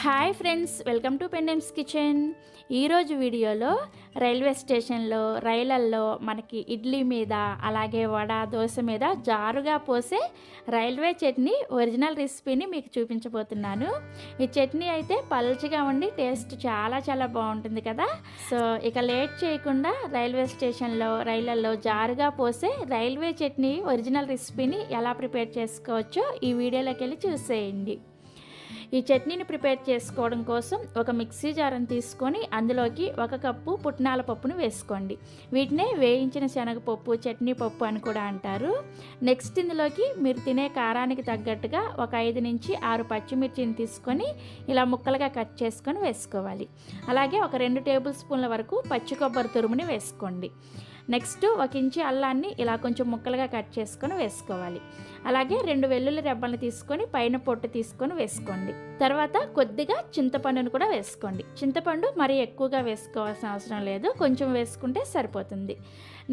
Hi friends welcome to పెండెమ్స్ kitchen. ఈరోజు వీడియోలో రైల్వే స్టేషన్లో రైళ్ళల్లో మనకి ఇడ్లీ మీద అలాగే వడ దోశ మీద జారుగా పోసే రైల్వే చట్నీ ఒరిజినల్ రెసిపీని మీకు చూపించబోతున్నాను. ఈ చట్నీ అయితే పల్చగా ఉండి టేస్ట్ చాలా చాలా బాగుంటుంది కదా. సో ఇక లేట్ చేయకుండా రైల్వే స్టేషన్లో రైళ్ళల్లో జారుగా పోసే రైల్వే చట్నీ ఒరిజినల్ రెసిపీని ఎలా ప్రిపేర్ చేసుకోవచ్చో ఈ వీడియోలోకి వెళ్ళి చూసేయండి. ఈ చట్నీని ప్రిపేర్ చేసుకోవడం కోసం ఒక మిక్సీ జారని తీసుకొని అందులోకి ఒక కప్పు పుట్నాల పప్పును వేసుకోండి. వీటినే వేయించిన శనగపప్పు చట్నీ పప్పు అని కూడా అంటారు. నెక్స్ట్ ఇందులోకి మీరు తినే కారానికి తగ్గట్టుగా ఒక ఐదు నుంచి ఆరు పచ్చిమిర్చిని తీసుకొని ఇలా ముక్కలుగా కట్ చేసుకొని వేసుకోవాలి. అలాగే ఒక రెండు టేబుల్ స్పూన్ల వరకు పచ్చి కొబ్బరి తురుముని వేసుకోండి. నెక్స్ట్ ఒక ఇంచి అల్లాన్ని ఇలా కొంచెం ముక్కలుగా కట్ చేసుకొని వేసుకోవాలి. అలాగే రెండు వెల్లుల్లి రెబ్బలను తీసుకొని పైన పొట్టు తీసుకొని వేసుకోండి. తర్వాత కొద్దిగా చింతపండును కూడా వేసుకోండి. చింతపండు మరీ ఎక్కువగా వేసుకోవాల్సిన అవసరం లేదు. కొంచెం వేసుకుంటే సరిపోతుంది.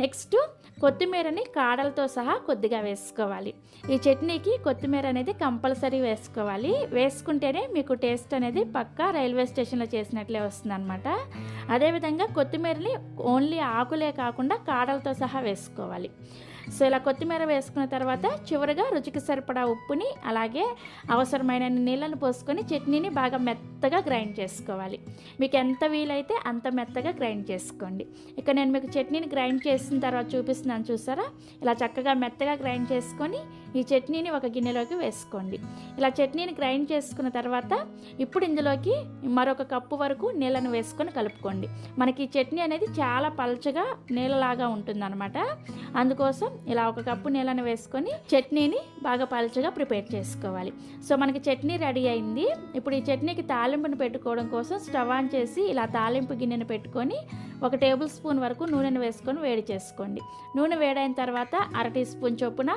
నెక్స్ట్ కొత్తిమీరని కాడలతో సహా కొద్దిగా వేసుకోవాలి. ఈ చట్నీకి కొత్తిమీర అనేది కంపల్సరీ వేసుకోవాలి. వేసుకుంటేనే మీకు టేస్ట్ అనేది పక్కా రైల్వే స్టేషన్లో చేసినట్లే వస్తుందన్నమాట. అదేవిధంగా కొత్తిమీరని ఓన్లీ ఆకులే కాకుండా కాడలతో సహా వేసుకోవాలి. సో ఇలా కొత్తిమీర వేసుకున్న తర్వాత చివరిగా రుచికి సరిపడా ఉప్పుని అలాగే అవసరమైన నీళ్ళను పోసుకొని చట్నీని బాగా మెత్తగా గ్రైండ్ చేసుకోవాలి. మీకు ఎంత వీలైతే అంత మెత్తగా గ్రైండ్ చేసుకోండి. ఇక నేను మీకు చట్నీని గ్రైండ్ చేసిన తర్వాత చూపిస్తున్నాను చూసారా? ఇలా చక్కగా మెత్తగా గ్రైండ్ చేసుకొని ఈ చట్నీని ఒక గిన్నెలోకి వేసుకోండి. ఇలా చట్నీని గ్రైండ్ చేసుకున్న తర్వాత ఇప్పుడు ఇందులోకి మరొక కప్పు వరకు నీళ్ళను వేసుకొని కలుపుకోండి. మనకి ఈ చట్నీ అనేది చాలా పలచగా నీళ్ళలాగా ఉంటుందన్నమాట. అందుకోసం ఇలా ఒక కప్పు నీళ్ళను వేసుకొని చట్నీని బాగా పలచగా ప్రిపేర్ చేసుకోవాలి. సో మనకి చట్నీ రెడీ అయింది. ఇప్పుడు ఈ చట్నీకి తాలింపును పెట్టుకోవడం కోసం స్టవ్ ఆన్ చేసి ఇలా తాలింపు గిన్నెను పెట్టుకొని ఒక టేబుల్ స్పూన్ వరకు నూనెను వేసుకొని వేడి చేసుకోండి. నూనె వేడైన తర్వాత అర టీ స్పూన్ చొప్పున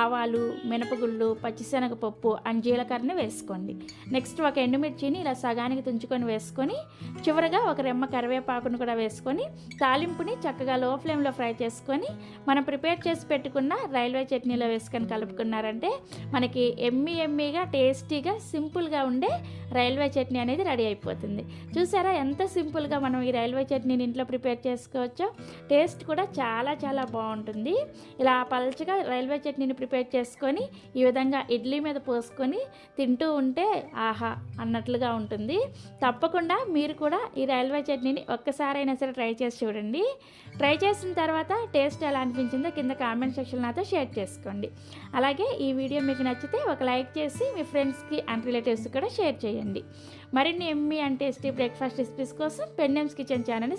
ఆవాలు మినపగుళ్ళు పచ్చిశనగపప్పు అండ్ జీలకర్రని వేసుకోండి. నెక్స్ట్ ఒక ఎండుమిర్చిని ఇలా సగానికి తుంచుకొని వేసుకొని చివరగా ఒక రెమ్మ కరివేపాకును కూడా వేసుకొని తాలింపుని చక్కగా లో ఫ్లేమ్లో ఫ్రై చేసుకొని మనం ప్రిపేర్ చేసి పెట్టుకున్న రైల్వే చట్నీలో వేసుకొని కలుపుకున్నారంటే మనకి ఎమ్మి ఎమ్మిగా టేస్టీగా సింపుల్గా ఉండే రైల్వే చట్నీ అనేది రెడీ అయిపోతుంది. చూసారా ఎంత సింపుల్గా మనం ఈ రైల్వే చట్నీని ఇంట్లో ప్రిపేర్ చేసుకోవచ్చో. టేస్ట్ కూడా చాలా చాలా బాగుంటుంది. ఇలా పల్చగా రైల్వే చట్నీని ప్రిపేర్ చేసుకొని ఈ విధంగా ఇడ్లీ మీద పోసుకొని తింటూ ఉంటే ఆహా అన్నట్లుగా ఉంటుంది. తప్పకుండా మీరు కూడా ఈ రైల్వే చట్నీని ఒక్కసారైనా సరే ట్రై చేసి చూడండి. ట్రై చేసిన తర్వాత టేస్ట్ ఎలా అనిపించిందో కింద కామెంట్ సెక్షన్ నాతో షేర్ చేసుకోండి. అలాగే ఈ వీడియో మీకు నచ్చితే ఒక లైక్ చేసి మీ ఫ్రెండ్స్కి అండ్ రిలేటివ్స్ కూడా షేర్ చేయండి. మరిన్ని yummy and tasty breakfast recipes కోసం పెన్నెమ్స్ కిచెన్ ఛానల్ని